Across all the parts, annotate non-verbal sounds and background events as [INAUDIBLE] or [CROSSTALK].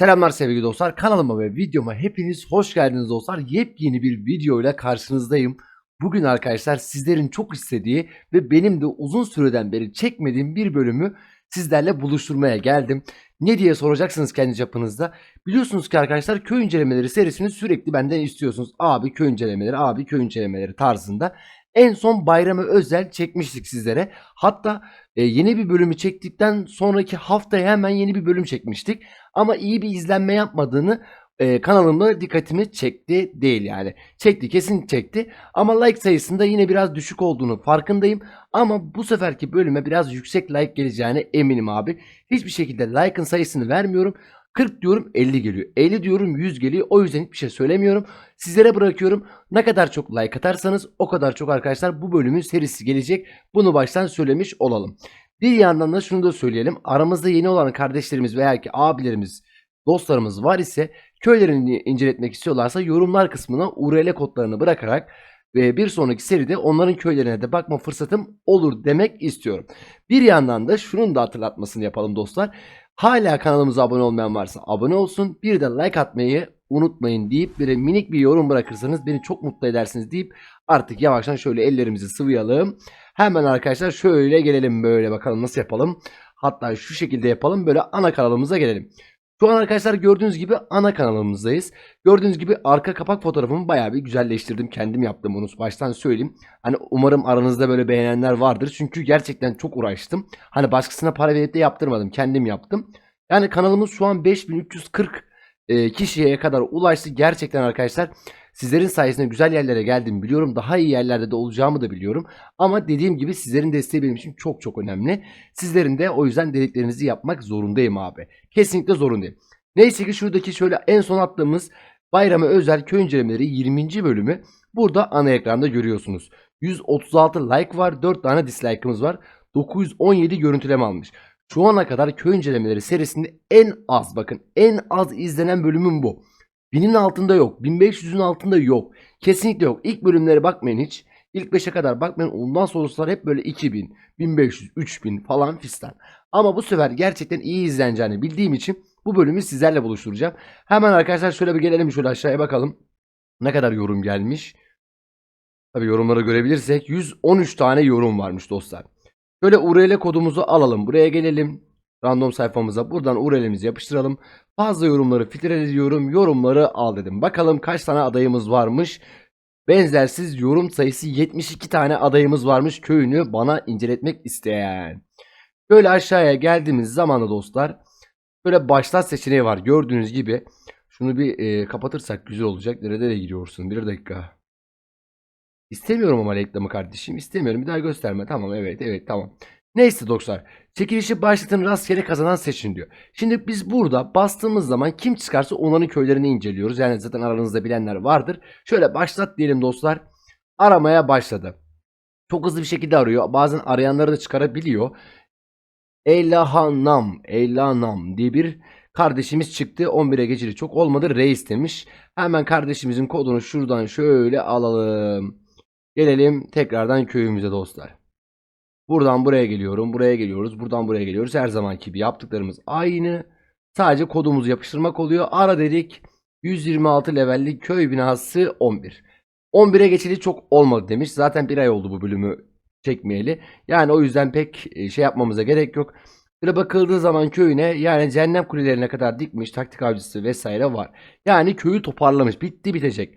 Selamlar sevgili dostlar. Kanalıma ve videoma hepiniz hoş geldiniz dostlar. Yepyeni bir videoyla karşınızdayım. Bugün arkadaşlar sizlerin çok istediği ve benim de uzun süreden beri çekmediğim bir bölümü sizlerle buluşturmaya geldim. Ne diye soracaksınız kendi çapınızda. Biliyorsunuz ki arkadaşlar köy incelemeleri serisini sürekli benden istiyorsunuz. Abi köy incelemeleri, abi köy incelemeleri tarzında. En son bayrama özel çekmiştik sizlere. Hatta e, yeni bir bölümü çektikten sonraki haftaya hemen yeni bir bölüm çekmiştik. Ama iyi bir izlenme yapmadığını e, kanalımda dikkatimi çekti değil yani. Çekti kesin çekti. Ama like sayısında yine biraz düşük olduğunu farkındayım. Ama bu seferki bölüme biraz yüksek like geleceğine eminim abi. Hiçbir şekilde like'ın sayısını vermiyorum. 40 diyorum 50 geliyor. 50 diyorum 100 geliyor. O yüzden hiçbir şey söylemiyorum. Sizlere bırakıyorum. Ne kadar çok like atarsanız o kadar çok arkadaşlar bu bölümün serisi gelecek. Bunu baştan söylemiş olalım. Bir yandan da şunu da söyleyelim. Aramızda yeni olan kardeşlerimiz veya ki abilerimiz, dostlarımız var ise köylerini inceletmek istiyorlarsa yorumlar kısmına URL kodlarını bırakarak ve bir sonraki seride onların köylerine de bakma fırsatım olur demek istiyorum. Bir yandan da şunun da hatırlatmasını yapalım dostlar. Hala kanalımıza abone olmayan varsa abone olsun. Bir de like atmayı unutmayın deyip bir minik bir yorum bırakırsanız beni çok mutlu edersiniz deyip artık yavaştan şöyle ellerimizi sıvayalım. Hemen arkadaşlar şöyle gelelim böyle bakalım nasıl yapalım. Hatta şu şekilde yapalım böyle ana kanalımıza gelelim. Şu an arkadaşlar gördüğünüz gibi ana kanalımızdayız. Gördüğünüz gibi arka kapak fotoğrafımı bayağı bir güzelleştirdim. Kendim yaptım bunu baştan söyleyeyim. Hani umarım aranızda böyle beğenenler vardır. Çünkü gerçekten çok uğraştım. Hani başkasına para verip de yaptırmadım. Kendim yaptım. Yani kanalımız şu an 5340 e, kişiye kadar ulaştı. Gerçekten arkadaşlar sizlerin sayesinde güzel yerlere geldim biliyorum. Daha iyi yerlerde de olacağımı da biliyorum. Ama dediğim gibi sizlerin desteği benim için çok çok önemli. Sizlerin de o yüzden dediklerinizi yapmak zorundayım abi. Kesinlikle zorundayım. Neyse ki şuradaki şöyle en son attığımız bayrama özel köy incelemeleri 20. bölümü burada ana ekranda görüyorsunuz. 136 like var, 4 tane dislike'ımız var. 917 görüntüleme almış. Şu ana kadar köy incelemeleri serisinde en az bakın en az izlenen bölümüm bu. 1000'in altında yok. 1500'ün altında yok. Kesinlikle yok. İlk bölümlere bakmayın hiç. İlk 5'e kadar bakmayın. Ondan sonrasılar hep böyle 2000, 1500, 3000 falan fistan. Ama bu sefer gerçekten iyi izleneceğini bildiğim için bu bölümü sizlerle buluşturacağım. Hemen arkadaşlar şöyle bir gelelim şöyle aşağıya bakalım. Ne kadar yorum gelmiş. Tabi yorumları görebilirsek 113 tane yorum varmış dostlar. Böyle URL kodumuzu alalım. Buraya gelelim. Random sayfamıza buradan URL'imizi yapıştıralım. Fazla yorumları filtreliyorum. Yorumları al dedim. Bakalım kaç tane adayımız varmış. Benzersiz yorum sayısı 72 tane adayımız varmış köyünü bana inceletmek isteyen. Böyle aşağıya geldiğimiz zaman da dostlar böyle başlat seçeneği var. Gördüğünüz gibi şunu bir e, kapatırsak güzel olacak. Nerede de giriyorsun? Bir dakika. İstemiyorum ama reklamı kardeşim. İstemiyorum. Bir daha gösterme. Tamam evet evet tamam. Neyse dostlar. Çekilişi başlatın rastgele kazanan seçin diyor. Şimdi biz burada bastığımız zaman kim çıkarsa onların köylerini inceliyoruz. Yani zaten aranızda bilenler vardır. Şöyle başlat diyelim dostlar. Aramaya başladı. Çok hızlı bir şekilde arıyor. Bazen arayanları da çıkarabiliyor. Elahanam, Elanam diye bir kardeşimiz çıktı. 11'e geçili çok olmadı. Reis demiş. Hemen kardeşimizin kodunu şuradan şöyle alalım. Gelelim tekrardan köyümüze dostlar. Buradan buraya geliyorum. Buraya geliyoruz. Buradan buraya geliyoruz. Her zamanki gibi yaptıklarımız aynı. Sadece kodumuzu yapıştırmak oluyor. Ara dedik. 126 levelli köy binası 11. 11'e geçili çok olmadı demiş. Zaten bir ay oldu bu bölümü çekmeyeli. Yani o yüzden pek e, şey yapmamıza gerek yok. Böyle bakıldığı zaman köyüne yani cehennem kulelerine kadar dikmiş taktik avcısı vesaire var. Yani köyü toparlamış. Bitti bitecek.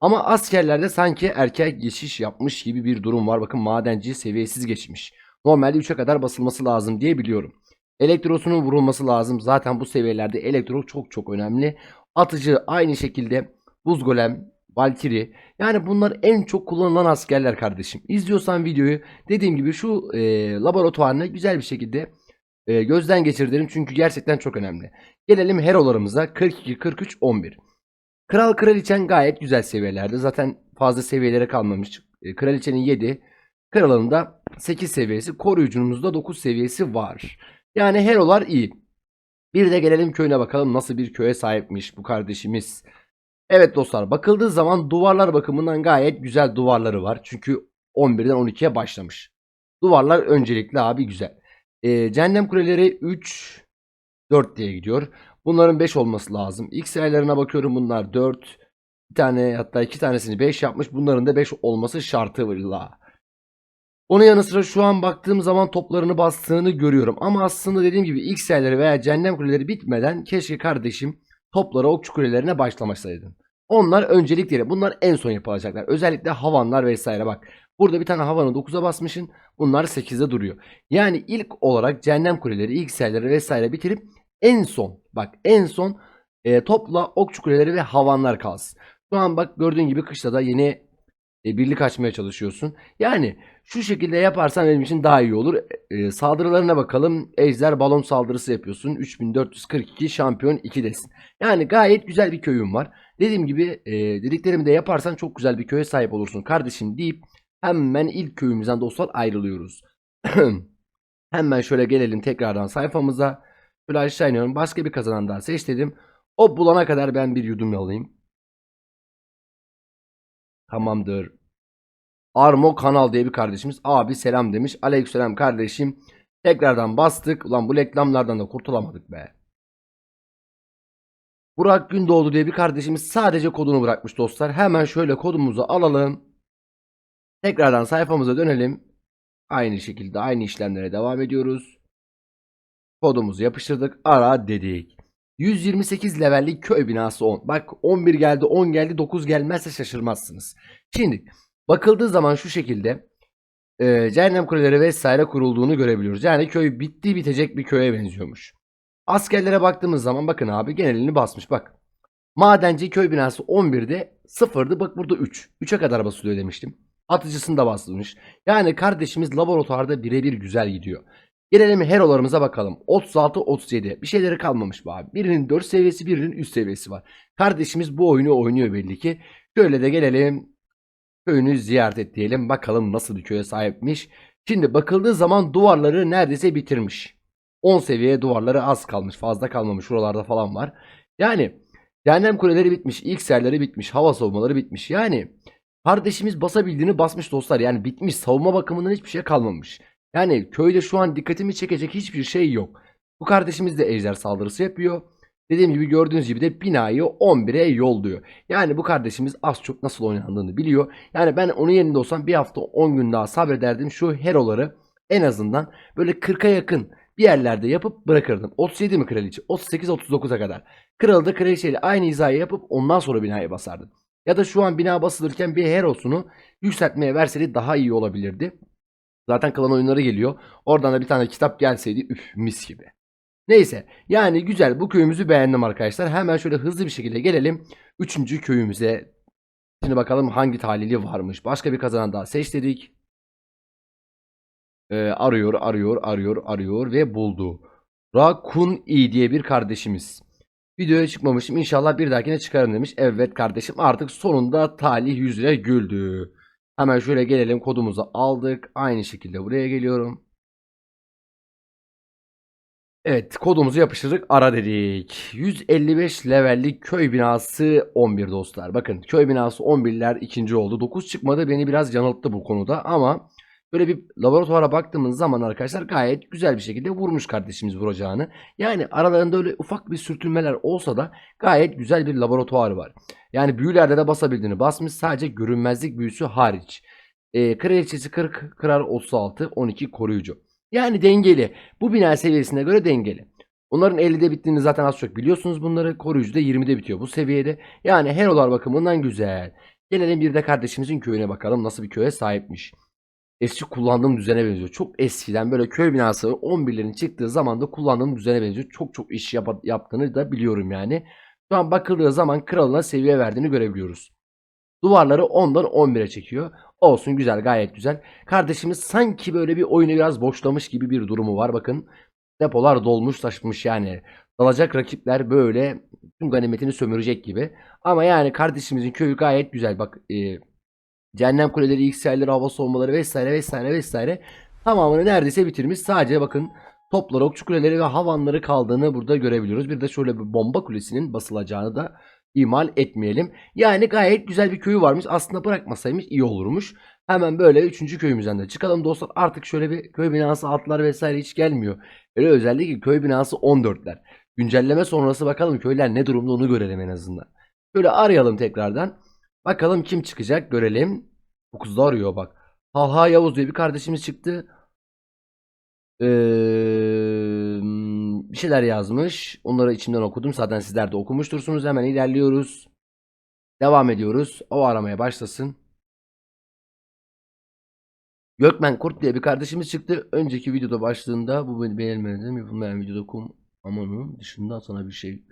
Ama askerlerde sanki erkek geçiş yapmış gibi bir durum var. Bakın madenci seviyesiz geçmiş. Normalde 3'e kadar basılması lazım diye biliyorum. Elektrosunun vurulması lazım. Zaten bu seviyelerde elektro çok çok önemli. Atıcı aynı şekilde buz golem, valkiri. Yani bunlar en çok kullanılan askerler kardeşim. İzliyorsan videoyu dediğim gibi şu e, laboratuvarını güzel bir şekilde e, gözden geçir derim. Çünkü gerçekten çok önemli. Gelelim herolarımıza 42, 43, 11. Kral kraliçen gayet güzel seviyelerde. Zaten fazla seviyelere kalmamış. E, kraliçenin 7, kralın da 8 seviyesi, koruyucunun da 9 seviyesi var. Yani herolar iyi. Bir de gelelim köyüne bakalım nasıl bir köye sahipmiş bu kardeşimiz. Evet dostlar bakıldığı zaman duvarlar bakımından gayet güzel duvarları var. Çünkü 11'den 12'ye başlamış. Duvarlar öncelikli abi güzel. E, cehennem kuleleri 3, 4 diye gidiyor. Bunların 5 olması lazım. X sayılarına bakıyorum bunlar 4. Bir tane hatta iki tanesini 5 yapmış. Bunların da 5 olması şartıyla. Onun yanı sıra şu an baktığım zaman toplarını bastığını görüyorum. Ama aslında dediğim gibi X sayıları veya cehennem kuleleri bitmeden keşke kardeşim toplara okçu kulelerine başlamasaydım. Onlar öncelikleri. Bunlar en son yapılacaklar. Özellikle havanlar vesaire bak. Burada bir tane havanı 9'a basmışın. Bunlar 8'de duruyor. Yani ilk olarak cehennem kuleleri, ilk sayıları vesaire bitirip en son bak en son e, topla okçu kuleleri ve havanlar kalsın. Şu an bak gördüğün gibi kışla da yeni e, birlik açmaya çalışıyorsun. Yani şu şekilde yaparsan benim için daha iyi olur. E, saldırılarına bakalım. Ejder balon saldırısı yapıyorsun. 3442 şampiyon 2 desin. Yani gayet güzel bir köyüm var. Dediğim gibi e, dediklerimi de yaparsan çok güzel bir köye sahip olursun kardeşim deyip hemen ilk köyümüzden dostlar ayrılıyoruz. [CLEARS THROAT] hemen şöyle gelelim tekrardan sayfamıza. Şöyle aşağı iniyorum. Başka bir kazanan daha seç dedim. O bulana kadar ben bir yudum alayım. Tamamdır. Armo Kanal diye bir kardeşimiz. Abi selam demiş. Aleykümselam kardeşim. Tekrardan bastık. Ulan bu reklamlardan da kurtulamadık be. Burak Gündoğdu diye bir kardeşimiz sadece kodunu bırakmış dostlar. Hemen şöyle kodumuzu alalım. Tekrardan sayfamıza dönelim. Aynı şekilde aynı işlemlere devam ediyoruz. Kodumuzu yapıştırdık. Ara dedik. 128 levellik köy binası 10. Bak 11 geldi 10 geldi 9 gelmezse şaşırmazsınız. Şimdi bakıldığı zaman şu şekilde e, cehennem kuleleri vesaire kurulduğunu görebiliyoruz. Yani köy bitti bitecek bir köye benziyormuş. Askerlere baktığımız zaman bakın abi genelini basmış bak. Madenci köy binası 11'de 0'dı bak burada 3. 3'e kadar basılıyor demiştim. Atıcısını da basılmış. Yani kardeşimiz laboratuvarda birebir güzel gidiyor. Gelelim herolarımıza bakalım. 36 37. Bir şeyleri kalmamış bu abi. Birinin 4 seviyesi, birinin 3 seviyesi var. Kardeşimiz bu oyunu oynuyor belli ki. Şöyle de gelelim. Köyünü ziyaret et diyelim. Bakalım nasıl bir köye sahipmiş. Şimdi bakıldığı zaman duvarları neredeyse bitirmiş. 10 seviye duvarları az kalmış. Fazla kalmamış. Şuralarda falan var. Yani cehennem kuleleri bitmiş. ilk serleri bitmiş. Hava savunmaları bitmiş. Yani kardeşimiz basabildiğini basmış dostlar. Yani bitmiş. Savunma bakımından hiçbir şey kalmamış. Yani köyde şu an dikkatimi çekecek hiçbir şey yok. Bu kardeşimiz de ejder saldırısı yapıyor. Dediğim gibi gördüğünüz gibi de binayı 11'e yolluyor. Yani bu kardeşimiz az çok nasıl oynandığını biliyor. Yani ben onun yerinde olsam bir hafta 10 gün daha sabrederdim. Şu heroları en azından böyle 40'a yakın bir yerlerde yapıp bırakırdım. 37 mi kraliçe? 38-39'a kadar. Kralı da kraliçeyle aynı hizayı yapıp ondan sonra binaya basardım. Ya da şu an bina basılırken bir herosunu yükseltmeye verseydi daha iyi olabilirdi. Zaten klan oyunları geliyor. Oradan da bir tane kitap gelseydi üf mis gibi. Neyse yani güzel bu köyümüzü beğendim arkadaşlar. Hemen şöyle hızlı bir şekilde gelelim. Üçüncü köyümüze. Şimdi bakalım hangi talili varmış. Başka bir kazanan daha seç dedik. Ee, arıyor arıyor arıyor arıyor ve buldu. Rakun i diye bir kardeşimiz. Videoya çıkmamışım inşallah bir dahakine çıkarım demiş. Evet kardeşim artık sonunda talih yüzüne güldü. Hemen şöyle gelelim kodumuzu aldık. Aynı şekilde buraya geliyorum. Evet kodumuzu yapıştırdık ara dedik. 155 levellik köy binası 11 dostlar. Bakın köy binası 11'ler ikinci oldu. 9 çıkmadı beni biraz yanılttı bu konuda ama böyle bir laboratuvara baktığımız zaman arkadaşlar gayet güzel bir şekilde vurmuş kardeşimiz vuracağını. Yani aralarında öyle ufak bir sürtünmeler olsa da gayet güzel bir laboratuvar var. Yani büyülerde de basabildiğini basmış sadece görünmezlik büyüsü hariç. E, kraliçesi 40, kral 36, 12 koruyucu. Yani dengeli. Bu bina seviyesine göre dengeli. Onların 50'de bittiğini zaten az çok biliyorsunuz bunları. Koruyucu da 20'de bitiyor bu seviyede. Yani herolar bakımından güzel. Gelelim bir de kardeşimizin köyüne bakalım nasıl bir köye sahipmiş. Eski kullandığım düzene benziyor. Çok eskiden böyle köy binası 11'lerin çıktığı zaman da kullandığım düzene benziyor. Çok çok iş yap yaptığını da biliyorum yani. Şu an bakıldığı zaman kralına seviye verdiğini görebiliyoruz. Duvarları 10'dan 11'e çekiyor. Olsun güzel gayet güzel. Kardeşimiz sanki böyle bir oyunu biraz boşlamış gibi bir durumu var. Bakın depolar dolmuş taşmış yani. Dalacak rakipler böyle tüm ganimetini sömürecek gibi. Ama yani kardeşimizin köyü gayet güzel. Bak e, cehennem kuleleri, yükselleri, hava soğumaları vesaire vesaire vesaire tamamını neredeyse bitirmiş. Sadece bakın toplar, okçu kuleleri ve havanları kaldığını burada görebiliyoruz. Bir de şöyle bir bomba kulesinin basılacağını da ihmal etmeyelim. Yani gayet güzel bir köyü varmış. Aslında bırakmasaymış iyi olurmuş. Hemen böyle 3. köyümüzden de çıkalım dostlar. Artık şöyle bir köy binası altlar vesaire hiç gelmiyor. Öyle özellikle köy binası 14'ler. güncelleme sonrası bakalım köyler ne durumda onu görelim en azından. Şöyle arayalım tekrardan. Bakalım kim çıkacak görelim. 9'da arıyor bak. Talha Yavuz diye bir kardeşimiz çıktı. Ee, bir şeyler yazmış. Onları içimden okudum. Zaten sizler de okumuştursunuz. Hemen ilerliyoruz. Devam ediyoruz. O aramaya başlasın. Gökmen Kurt diye bir kardeşimiz çıktı. Önceki videoda başlığında bu beni beğenmedim. Yapılmayan videoda kum ama onun dışında sana bir şey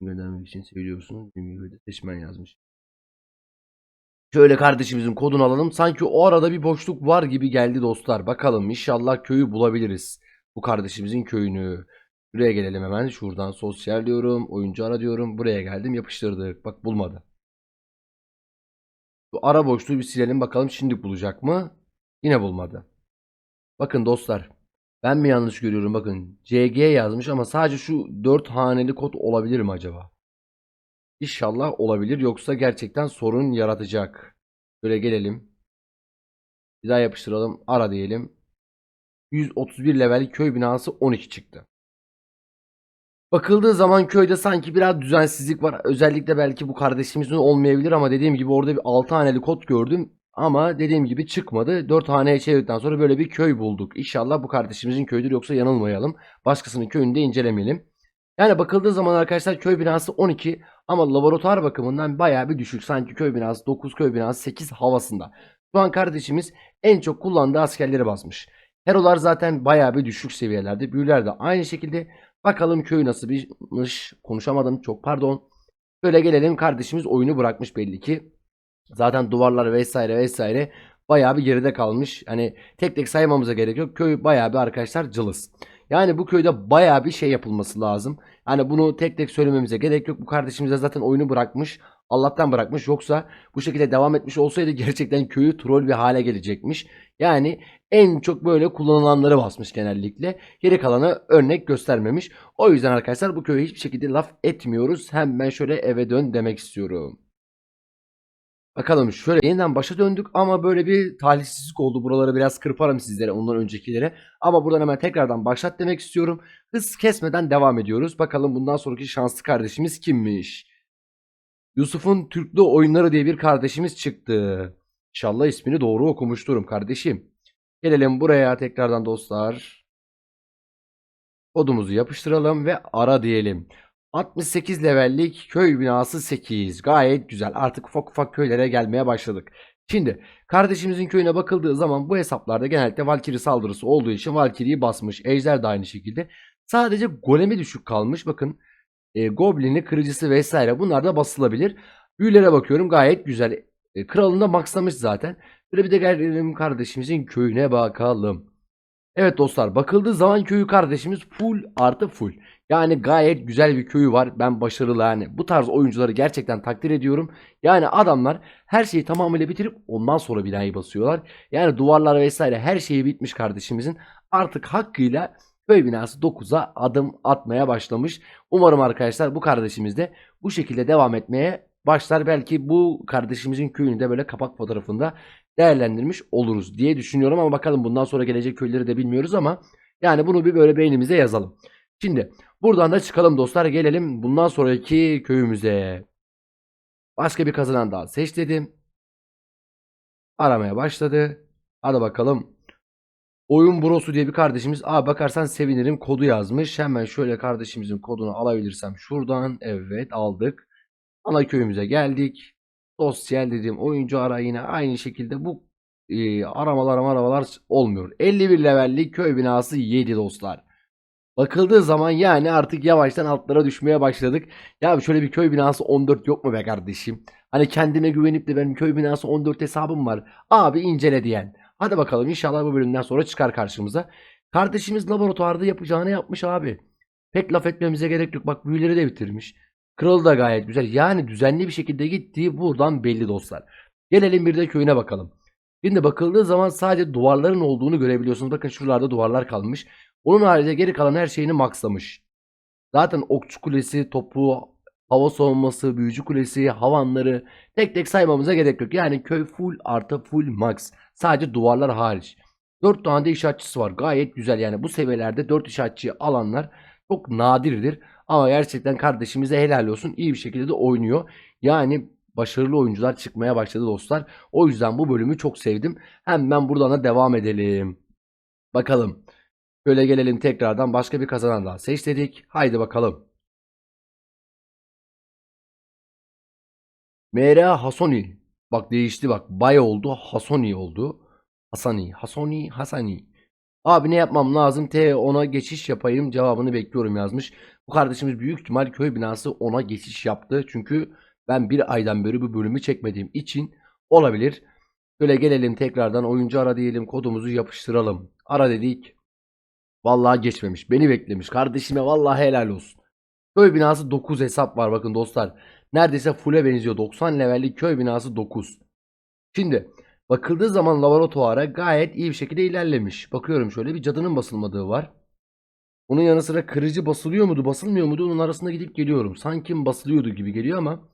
göndermek için. Bir de seçmen yazmış. Şöyle kardeşimizin kodunu alalım. Sanki o arada bir boşluk var gibi geldi dostlar. Bakalım inşallah köyü bulabiliriz. Bu kardeşimizin köyünü. Buraya gelelim hemen. Şuradan sosyal diyorum. Oyuncu ara diyorum. Buraya geldim yapıştırdık. Bak bulmadı. Bu ara boşluğu bir silelim bakalım şimdi bulacak mı? Yine bulmadı. Bakın dostlar. Ben mi yanlış görüyorum? Bakın CG yazmış ama sadece şu 4 haneli kod olabilir mi acaba? İnşallah olabilir yoksa gerçekten sorun yaratacak. Böyle gelelim. Bir daha yapıştıralım. Ara diyelim. 131 level köy binası 12 çıktı. Bakıldığı zaman köyde sanki biraz düzensizlik var. Özellikle belki bu kardeşimizin olmayabilir ama dediğim gibi orada bir 6 haneli kod gördüm. Ama dediğim gibi çıkmadı. 4 haneye çevirdikten sonra böyle bir köy bulduk. İnşallah bu kardeşimizin köyüdür yoksa yanılmayalım. Başkasının köyünü de incelemeyelim. Yani bakıldığı zaman arkadaşlar köy binası 12 ama laboratuvar bakımından bayağı bir düşük. Sanki köy binası 9, köy binası 8 havasında. Şu an kardeşimiz en çok kullandığı askerleri basmış. Herolar zaten bayağı bir düşük seviyelerde. Büyüler de aynı şekilde. Bakalım köy nasıl birmiş. Konuşamadım çok pardon. Böyle gelelim kardeşimiz oyunu bırakmış belli ki. Zaten duvarlar vesaire vesaire bayağı bir geride kalmış. Hani tek tek saymamıza gerek yok. Köy bayağı bir arkadaşlar cılız. Yani bu köyde bayağı bir şey yapılması lazım. Yani bunu tek tek söylememize gerek yok. Bu kardeşimiz de zaten oyunu bırakmış. Allah'tan bırakmış. Yoksa bu şekilde devam etmiş olsaydı gerçekten köyü troll bir hale gelecekmiş. Yani en çok böyle kullanılanları basmış genellikle. Geri kalanı örnek göstermemiş. O yüzden arkadaşlar bu köye hiçbir şekilde laf etmiyoruz. Hemen şöyle eve dön demek istiyorum. Bakalım şöyle yeniden başa döndük ama böyle bir talihsizlik oldu. Buraları biraz kırparım sizlere ondan öncekilere. Ama buradan hemen tekrardan başlat demek istiyorum. Hız kesmeden devam ediyoruz. Bakalım bundan sonraki şanslı kardeşimiz kimmiş? Yusuf'un Türklü oyunları diye bir kardeşimiz çıktı. İnşallah ismini doğru okumuşturum kardeşim. Gelelim buraya tekrardan dostlar. Kodumuzu yapıştıralım ve ara diyelim. 68 levellik köy binası 8. Gayet güzel. Artık ufak ufak köylere gelmeye başladık. Şimdi kardeşimizin köyüne bakıldığı zaman bu hesaplarda genellikle Valkyrie saldırısı olduğu için Valkyrie'yi basmış. Ejder de aynı şekilde. Sadece golemi düşük kalmış. Bakın e, Goblin'i, kırıcısı vesaire bunlar da basılabilir. Büyülere bakıyorum gayet güzel. E, kralını da maxlamış zaten. Böyle bir de gelelim kardeşimizin köyüne bakalım. Evet dostlar bakıldığı zaman köyü kardeşimiz full artı full. Yani gayet güzel bir köyü var. Ben başarılı yani. Bu tarz oyuncuları gerçekten takdir ediyorum. Yani adamlar her şeyi tamamıyla bitirip ondan sonra binayı basıyorlar. Yani duvarlar vesaire her şeyi bitmiş kardeşimizin. Artık hakkıyla köy binası 9'a adım atmaya başlamış. Umarım arkadaşlar bu kardeşimiz de bu şekilde devam etmeye başlar. Belki bu kardeşimizin köyünü de böyle kapak fotoğrafında değerlendirmiş oluruz diye düşünüyorum. Ama bakalım bundan sonra gelecek köyleri de bilmiyoruz ama yani bunu bir böyle beynimize yazalım. Şimdi buradan da çıkalım dostlar gelelim bundan sonraki köyümüze. Başka bir kazanan daha seç dedim. Aramaya başladı. Hadi bakalım. Oyun Brosu diye bir kardeşimiz. Aa bakarsan sevinirim kodu yazmış. Hemen şöyle kardeşimizin kodunu alabilirsem şuradan. Evet aldık. Ana köyümüze geldik. Sosyal dediğim oyuncu ara yine aynı şekilde bu e, aramalar aramalar olmuyor. 51 levellik köy binası 7 dostlar. Bakıldığı zaman yani artık yavaştan altlara düşmeye başladık. Ya şöyle bir köy binası 14 yok mu be kardeşim? Hani kendine güvenip de benim köy binası 14 hesabım var. Abi incele diyen. Hadi bakalım inşallah bu bölümden sonra çıkar karşımıza. Kardeşimiz laboratuvarda yapacağını yapmış abi. Pek laf etmemize gerek yok. Bak büyüleri de bitirmiş. Kralı da gayet güzel. Yani düzenli bir şekilde gittiği buradan belli dostlar. Gelelim bir de köyüne bakalım. Şimdi bakıldığı zaman sadece duvarların olduğunu görebiliyorsunuz. Bakın şuralarda duvarlar kalmış. Onun haricinde geri kalan her şeyini maxlamış. Zaten okçu kulesi, topu, hava savunması, büyücü kulesi, havanları tek tek saymamıza gerek yok. Yani köy full artı full max. Sadece duvarlar hariç. 4 tane de inşaatçısı var. Gayet güzel yani bu seviyelerde 4 inşaatçıyı alanlar çok nadirdir. Ama gerçekten kardeşimize helal olsun. iyi bir şekilde de oynuyor. Yani başarılı oyuncular çıkmaya başladı dostlar. O yüzden bu bölümü çok sevdim. Hemen buradan da devam edelim. Bakalım. Şöyle gelelim tekrardan başka bir kazanan daha seç dedik. Haydi bakalım. Mera Hasoni. Bak değişti bak. Bay oldu. Hasoni oldu. Hasani. Hasoni. Hasani. Abi ne yapmam lazım? T ona geçiş yapayım. Cevabını bekliyorum yazmış. Bu kardeşimiz büyük ihtimal köy binası ona geçiş yaptı. Çünkü ben bir aydan beri bu bölümü çekmediğim için olabilir. Şöyle gelelim tekrardan oyuncu ara diyelim. Kodumuzu yapıştıralım. Ara dedik. Vallahi geçmemiş. Beni beklemiş. Kardeşime vallahi helal olsun. Köy binası 9 hesap var bakın dostlar. Neredeyse full'e benziyor. 90 levellik köy binası 9. Şimdi bakıldığı zaman laboratuvara gayet iyi bir şekilde ilerlemiş. Bakıyorum şöyle bir cadının basılmadığı var. Onun yanı sıra kırıcı basılıyor muydu basılmıyor muydu onun arasında gidip geliyorum. Sanki basılıyordu gibi geliyor ama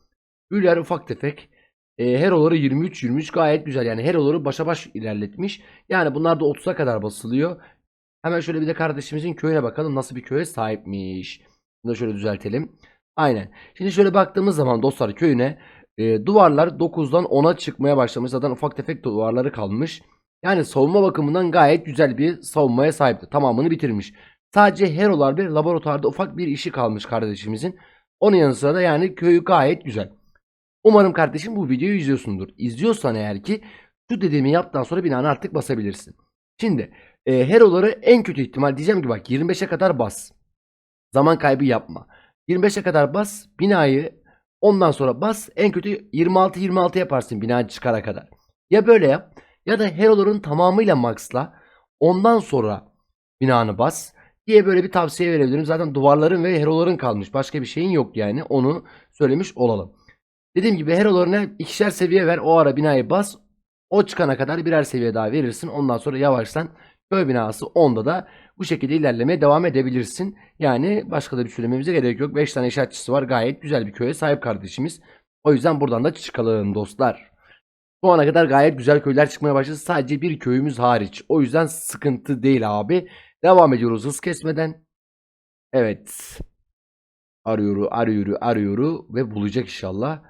Üller ufak tefek. E, heroları 23-23 gayet güzel. Yani heroları başa baş ilerletmiş. Yani bunlar da 30'a kadar basılıyor. Hemen şöyle bir de kardeşimizin köyüne bakalım. Nasıl bir köye sahipmiş. Bunu da şöyle düzeltelim. Aynen. Şimdi şöyle baktığımız zaman dostlar köyüne e, duvarlar 9'dan 10'a çıkmaya başlamış. Zaten ufak tefek duvarları kalmış. Yani savunma bakımından gayet güzel bir savunmaya sahipti. Tamamını bitirmiş. Sadece herolar bir laboratuvarda ufak bir işi kalmış kardeşimizin. Onun yanı sıra da yani köyü gayet güzel. Umarım kardeşim bu videoyu izliyorsundur. İzliyorsan eğer ki şu dediğimi yaptıktan sonra binanı artık basabilirsin. Şimdi e, heroları en kötü ihtimal diyeceğim ki bak 25'e kadar bas. Zaman kaybı yapma. 25'e kadar bas binayı ondan sonra bas en kötü 26-26 yaparsın bina çıkara kadar. Ya böyle yap ya da heroların tamamıyla maxla ondan sonra binanı bas diye böyle bir tavsiye verebilirim. Zaten duvarların ve heroların kalmış. Başka bir şeyin yok yani. Onu söylemiş olalım. Dediğim gibi herolarına ikişer seviye ver. O ara binayı bas. O çıkana kadar birer seviye daha verirsin. Ondan sonra yavaştan köy binası 10'da da bu şekilde ilerlemeye devam edebilirsin. Yani başka da bir söylememize gerek yok. 5 tane inşaatçısı var. Gayet güzel bir köye sahip kardeşimiz. O yüzden buradan da çıkalım dostlar. Şu ana kadar gayet güzel köyler çıkmaya başladı. Sadece bir köyümüz hariç. O yüzden sıkıntı değil abi. Devam ediyoruz hız kesmeden. Evet. Arıyoru, arıyoru, arıyoru ve bulacak inşallah.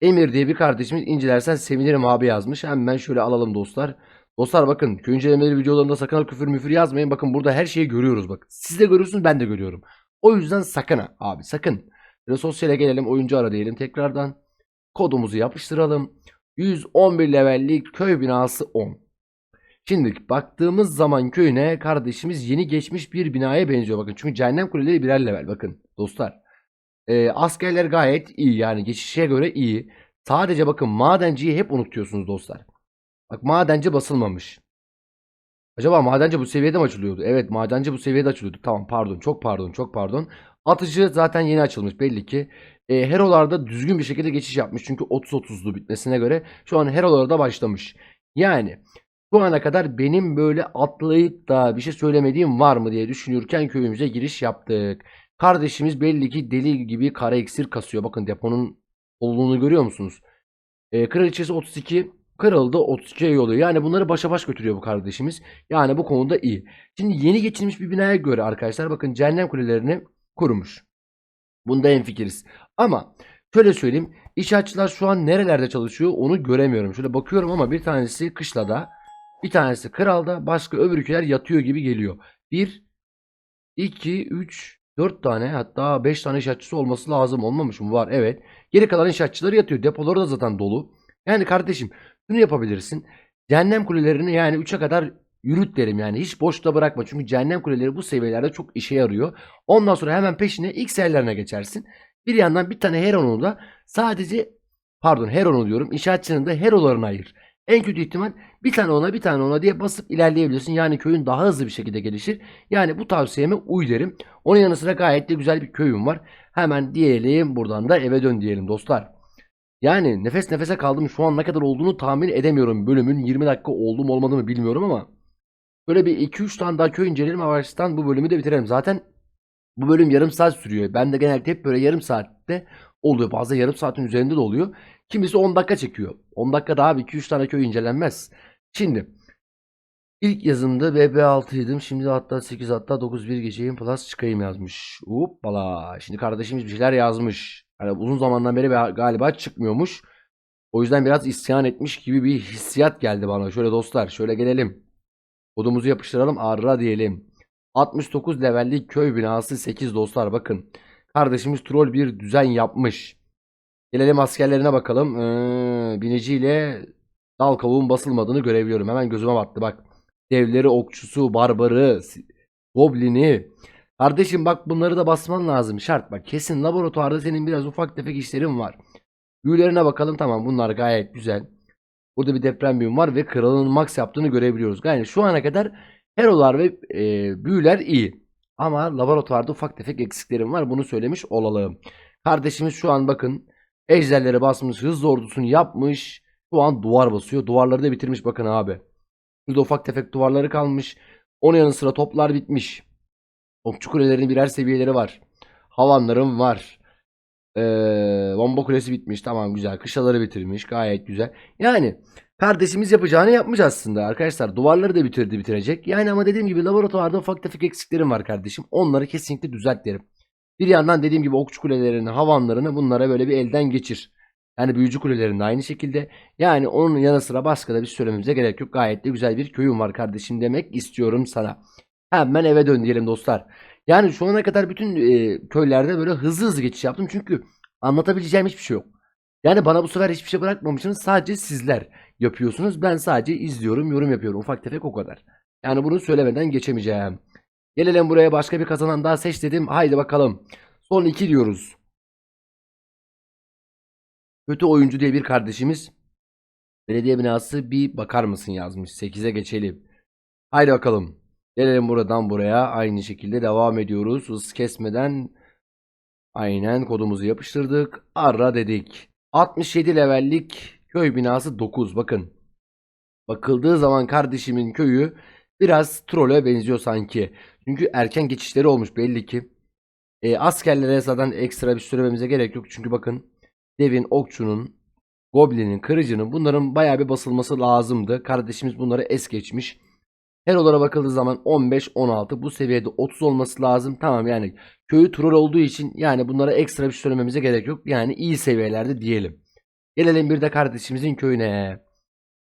Emir diye bir kardeşimiz incelersen sevinirim abi yazmış. Hemen şöyle alalım dostlar. Dostlar bakın köy incelemeleri videolarında sakın ha küfür müfür yazmayın. Bakın burada her şeyi görüyoruz bak. Siz de görüyorsunuz ben de görüyorum. O yüzden sakın abi sakın. Şöyle sosyale gelelim oyuncu ara diyelim tekrardan. Kodumuzu yapıştıralım. 111 levellik köy binası 10. Şimdi baktığımız zaman köyüne kardeşimiz yeni geçmiş bir binaya benziyor bakın. Çünkü cehennem kuleleri birer level bakın dostlar. Ee, askerler gayet iyi yani geçişe göre iyi. Sadece bakın madenciyi hep unutuyorsunuz dostlar. Bak madenci basılmamış. Acaba madenci bu seviyede mi açılıyordu? Evet madenci bu seviyede açılıyordu. Tamam pardon çok pardon çok pardon. Atıcı zaten yeni açılmış belli ki. E, Hero'larda düzgün bir şekilde geçiş yapmış. Çünkü 30-30'lu bitmesine göre şu an Hero'larda başlamış. Yani şu ana kadar benim böyle atlayıp da bir şey söylemediğim var mı diye düşünürken köyümüze giriş yaptık. Kardeşimiz belli ki deli gibi kara iksir kasıyor. Bakın deponun olduğunu görüyor musunuz? E, kraliçesi 32 kırıldı 32'ye yolu. Yani bunları başa baş götürüyor bu kardeşimiz. Yani bu konuda iyi. Şimdi yeni geçilmiş bir binaya göre arkadaşlar bakın cehennem kulelerini kurmuş. Bunda en fikiriz. Ama şöyle söyleyeyim. İnşaatçılar şu an nerelerde çalışıyor onu göremiyorum. Şöyle bakıyorum ama bir tanesi kışlada. Bir tanesi kralda. Başka öbür ülkeler yatıyor gibi geliyor. 1, 2, 3, 4 tane hatta 5 tane inşaatçısı olması lazım. Olmamış mı? Var evet. Geri kalan inşaatçıları yatıyor. Depoları da zaten dolu. Yani kardeşim şunu yapabilirsin. Cehennem kulelerini yani 3'e kadar yürüt derim yani. Hiç boşta bırakma. Çünkü cehennem kuleleri bu seviyelerde çok işe yarıyor. Ondan sonra hemen peşine X yerlerine geçersin. Bir yandan bir tane Heron'u da sadece pardon Heron'u diyorum. İnşaatçının da Hero'larını ayır. En kötü ihtimal bir tane ona bir tane ona diye basıp ilerleyebilirsin. Yani köyün daha hızlı bir şekilde gelişir. Yani bu tavsiyeme uy derim. Onun yanı sıra gayet de güzel bir köyüm var. Hemen diyelim buradan da eve dön diyelim dostlar. Yani nefes nefese kaldım. Şu an ne kadar olduğunu tahmin edemiyorum. Bölümün 20 dakika oldu mu olmadı mı bilmiyorum ama. Böyle bir 2-3 tane daha köy inceleyelim. Avaçtan bu bölümü de bitirelim. Zaten bu bölüm yarım saat sürüyor. Ben de genelde hep böyle yarım saatte oluyor. Bazı yarım saatin üzerinde de oluyor. Kimisi 10 dakika çekiyor. 10 dakika daha bir 2-3 tane köy incelenmez. Şimdi İlk yazımda BB6'ydım. Şimdi hatta 8 hatta 9 bir geçeyim plus çıkayım yazmış. Hoppala. Şimdi kardeşimiz bir şeyler yazmış. Hani uzun zamandan beri be- galiba çıkmıyormuş. O yüzden biraz isyan etmiş gibi bir hissiyat geldi bana. Şöyle dostlar şöyle gelelim. Kodumuzu yapıştıralım. Arra diyelim. 69 levellik köy binası 8 dostlar bakın. Kardeşimiz troll bir düzen yapmış. Gelelim askerlerine bakalım. Ee, biniciyle dal kavuğun basılmadığını görebiliyorum. Hemen gözüme battı bak. Devleri, okçusu, barbarı, goblini. Kardeşim bak bunları da basman lazım. Şart bak. Kesin laboratuvarda senin biraz ufak tefek işlerin var. Büyülerine bakalım. Tamam bunlar gayet güzel. Burada bir deprem büyüm var ve kralın max yaptığını görebiliyoruz. Yani şu ana kadar herolar ve e, büyüler iyi. Ama laboratuvarda ufak tefek eksiklerim var. Bunu söylemiş olalım. Kardeşimiz şu an bakın ejderleri basmış, hız ordusunu yapmış. Şu an duvar basıyor. Duvarları da bitirmiş bakın abi. Burada ufak tefek duvarları kalmış. Onun yanı sıra toplar bitmiş. Okçu kulelerinin birer seviyeleri var. Havanlarım var. Ee, bomba kulesi bitmiş. Tamam güzel. Kışlaları bitirmiş. Gayet güzel. Yani kardeşimiz yapacağını yapmış aslında arkadaşlar. Duvarları da bitirdi bitirecek. Yani ama dediğim gibi laboratuvarda ufak tefek eksiklerim var kardeşim. Onları kesinlikle düzelt derim. Bir yandan dediğim gibi okçu kulelerini, havanlarını bunlara böyle bir elden geçir. Yani büyücü kulelerinde aynı şekilde. Yani onun yanı sıra başka da bir söylememize gerek yok. Gayet de güzel bir köyüm var kardeşim demek istiyorum sana. Hemen eve dön diyelim dostlar. Yani şu ana kadar bütün e, köylerde böyle hızlı hızlı geçiş yaptım. Çünkü anlatabileceğim hiçbir şey yok. Yani bana bu sefer hiçbir şey bırakmamışsınız. Sadece sizler yapıyorsunuz. Ben sadece izliyorum, yorum yapıyorum. Ufak tefek o kadar. Yani bunu söylemeden geçemeyeceğim. Gelelim buraya başka bir kazanan daha seç dedim. Haydi bakalım. Son iki diyoruz. Kötü oyuncu diye bir kardeşimiz belediye binası bir bakar mısın yazmış. 8'e geçelim. Haydi bakalım. Gelelim buradan buraya. Aynı şekilde devam ediyoruz. Hız kesmeden aynen kodumuzu yapıştırdık. Arra dedik. 67 levellik köy binası 9. Bakın. Bakıldığı zaman kardeşimin köyü biraz trole benziyor sanki. Çünkü erken geçişleri olmuş belli ki. E, askerlere zaten ekstra bir söylememize gerek yok. Çünkü bakın devin, okçunun, goblinin, kırıcının bunların bayağı bir basılması lazımdı. Kardeşimiz bunları es geçmiş. Hero'lara bakıldığı zaman 15-16 bu seviyede 30 olması lazım. Tamam yani köyü troll olduğu için yani bunlara ekstra bir şey söylememize gerek yok. Yani iyi seviyelerde diyelim. Gelelim bir de kardeşimizin köyüne.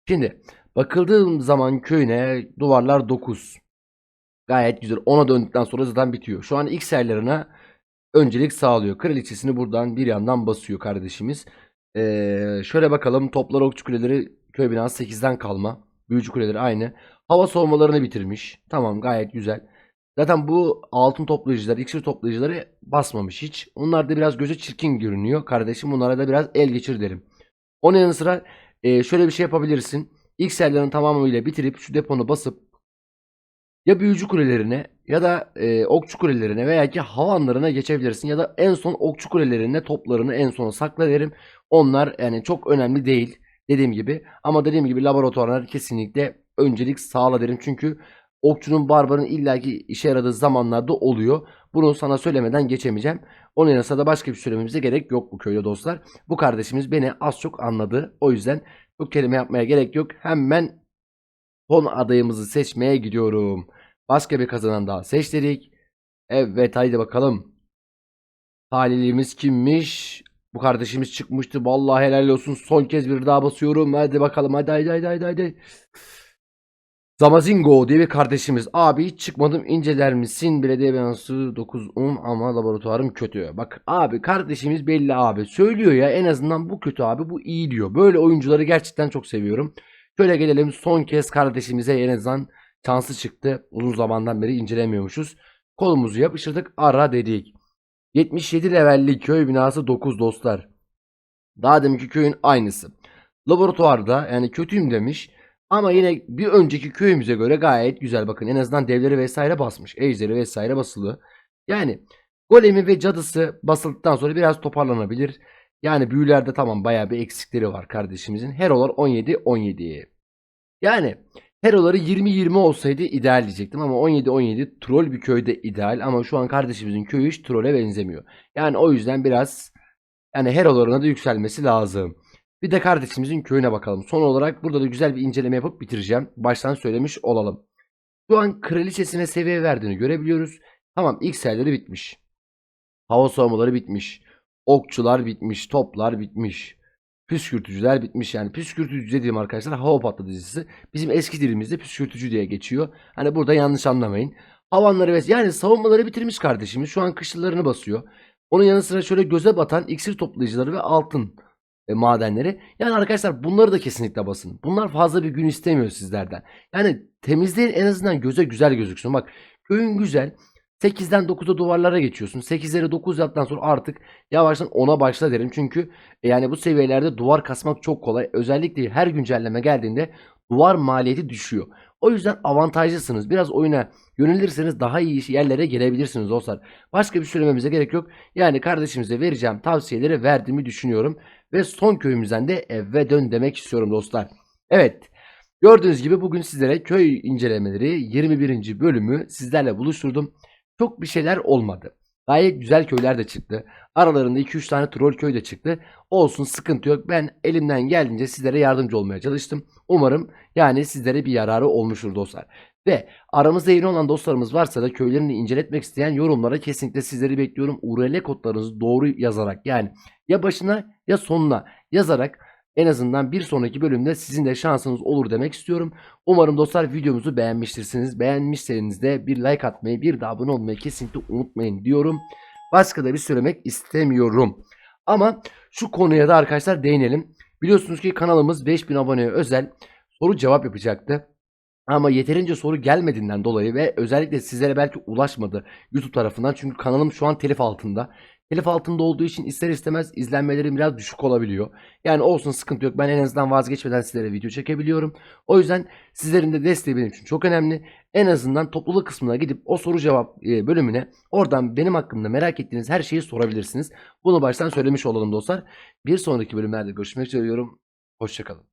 Şimdi bakıldığım zaman köyüne duvarlar 9. Gayet güzel. 10'a döndükten sonra zaten bitiyor. Şu an X ayarlarına öncelik sağlıyor. Kraliçesini buradan bir yandan basıyor kardeşimiz. Ee, şöyle bakalım. Toplar okçu kuleleri köy binası 8'den kalma. Büyücü kuleleri aynı. Hava savunmalarını bitirmiş. Tamam gayet güzel. Zaten bu altın toplayıcılar, iksir toplayıcıları basmamış hiç. Onlar da biraz göze çirkin görünüyor. Kardeşim bunlara da biraz el geçir derim. Onun yanı sıra e, şöyle bir şey yapabilirsin. X'lerin tamamıyla bitirip şu deponu basıp ya büyücü kulelerine ya da e, okçu kulelerine veya ki havanlarına geçebilirsin. Ya da en son okçu kulelerine toplarını en sona sakla derim. Onlar yani çok önemli değil dediğim gibi. Ama dediğim gibi laboratuvarlar kesinlikle öncelik sağla derim. Çünkü okçunun barbarın illaki işe yaradığı zamanlarda oluyor. Bunu sana söylemeden geçemeyeceğim. Onun yanı sıra da başka bir söylememize gerek yok bu köyde dostlar. Bu kardeşimiz beni az çok anladı. O yüzden bu kelime yapmaya gerek yok. Hemen son adayımızı seçmeye gidiyorum. Başka bir kazanan daha seç dedik. Evet haydi bakalım. Talihimiz kimmiş? Bu kardeşimiz çıkmıştı. Vallahi helal olsun. Son kez bir daha basıyorum. Hadi bakalım. Hadi hadi hadi hadi. hadi. Zamazingo diye bir kardeşimiz. Abi hiç çıkmadım inceler misin? Belediye binası 9-10 ama laboratuvarım kötü. Bak abi kardeşimiz belli abi. Söylüyor ya en azından bu kötü abi bu iyi diyor. Böyle oyuncuları gerçekten çok seviyorum. Şöyle gelelim son kez kardeşimize en azından şansı çıktı. Uzun zamandan beri incelemiyormuşuz. Kolumuzu yapıştırdık ara dedik. 77 levelli köy binası 9 dostlar. Daha deminki köyün aynısı. Laboratuvarda yani kötüyüm demiş. Ama yine bir önceki köyümüze göre gayet güzel. Bakın en azından devleri vesaire basmış. Ejderi vesaire basılı. Yani golemi ve cadısı basıldıktan sonra biraz toparlanabilir. Yani büyülerde tamam bayağı bir eksikleri var kardeşimizin. Herolar 17-17. Yani Heroları 20-20 olsaydı ideal diyecektim ama 17-17 troll bir köyde ideal ama şu an kardeşimizin köyü hiç trolle benzemiyor. Yani o yüzden biraz yani herolarına da yükselmesi lazım. Bir de kardeşimizin köyüne bakalım. Son olarak burada da güzel bir inceleme yapıp bitireceğim. Baştan söylemiş olalım. Şu an kraliçesine seviye verdiğini görebiliyoruz. Tamam ilk sayıları bitmiş. Hava savunmaları bitmiş. Okçular bitmiş. Toplar bitmiş. Püskürtücüler bitmiş. Yani püskürtücü dediğim arkadaşlar hava patlatıcısı. Bizim eski dilimizde püskürtücü diye geçiyor. Hani burada yanlış anlamayın. Havanları ve yani savunmaları bitirmiş kardeşimiz. Şu an kışlalarını basıyor. Onun yanı sıra şöyle göze batan iksir toplayıcıları ve altın e, madenleri. Yani arkadaşlar bunları da kesinlikle basın. Bunlar fazla bir gün istemiyor sizlerden. Yani temizleyin en azından göze güzel gözüksün. Bak köyün güzel. 8'den 9'a duvarlara geçiyorsun. 8'leri 9 yaptıktan sonra artık yavaştan 10'a başla derim. Çünkü e, yani bu seviyelerde duvar kasmak çok kolay. Özellikle her güncelleme geldiğinde duvar maliyeti düşüyor. O yüzden avantajlısınız. Biraz oyuna yönelirseniz daha iyi yerlere gelebilirsiniz dostlar. Başka bir şey söylememize gerek yok. Yani kardeşimize vereceğim tavsiyeleri verdiğimi düşünüyorum. Ve son köyümüzden de eve dön demek istiyorum dostlar. Evet. Gördüğünüz gibi bugün sizlere köy incelemeleri 21. bölümü sizlerle buluşturdum. Çok bir şeyler olmadı. Gayet güzel köyler de çıktı. Aralarında 2-3 tane troll köy de çıktı. Olsun sıkıntı yok. Ben elimden geldiğince sizlere yardımcı olmaya çalıştım. Umarım yani sizlere bir yararı olmuştur dostlar. Ve aramızda yeni olan dostlarımız varsa da köylerini inceletmek isteyen yorumlara kesinlikle sizleri bekliyorum. URL kodlarınızı doğru yazarak yani ya başına ya sonuna yazarak en azından bir sonraki bölümde sizin de şansınız olur demek istiyorum. Umarım dostlar videomuzu beğenmiştirsiniz. Beğenmişseniz de bir like atmayı, bir de abone olmayı kesinlikle unutmayın diyorum. Başka da bir söylemek istemiyorum. Ama şu konuya da arkadaşlar değinelim. Biliyorsunuz ki kanalımız 5000 aboneye özel soru cevap yapacaktı. Ama yeterince soru gelmediğinden dolayı ve özellikle sizlere belki ulaşmadı YouTube tarafından. Çünkü kanalım şu an telif altında. Telif altında olduğu için ister istemez izlenmelerim biraz düşük olabiliyor. Yani olsun sıkıntı yok. Ben en azından vazgeçmeden sizlere video çekebiliyorum. O yüzden sizlerin de desteği benim için çok önemli. En azından topluluk kısmına gidip o soru cevap e, bölümüne oradan benim hakkımda merak ettiğiniz her şeyi sorabilirsiniz. Bunu baştan söylemiş olalım dostlar. Bir sonraki bölümlerde görüşmek üzere diyorum. Hoşçakalın.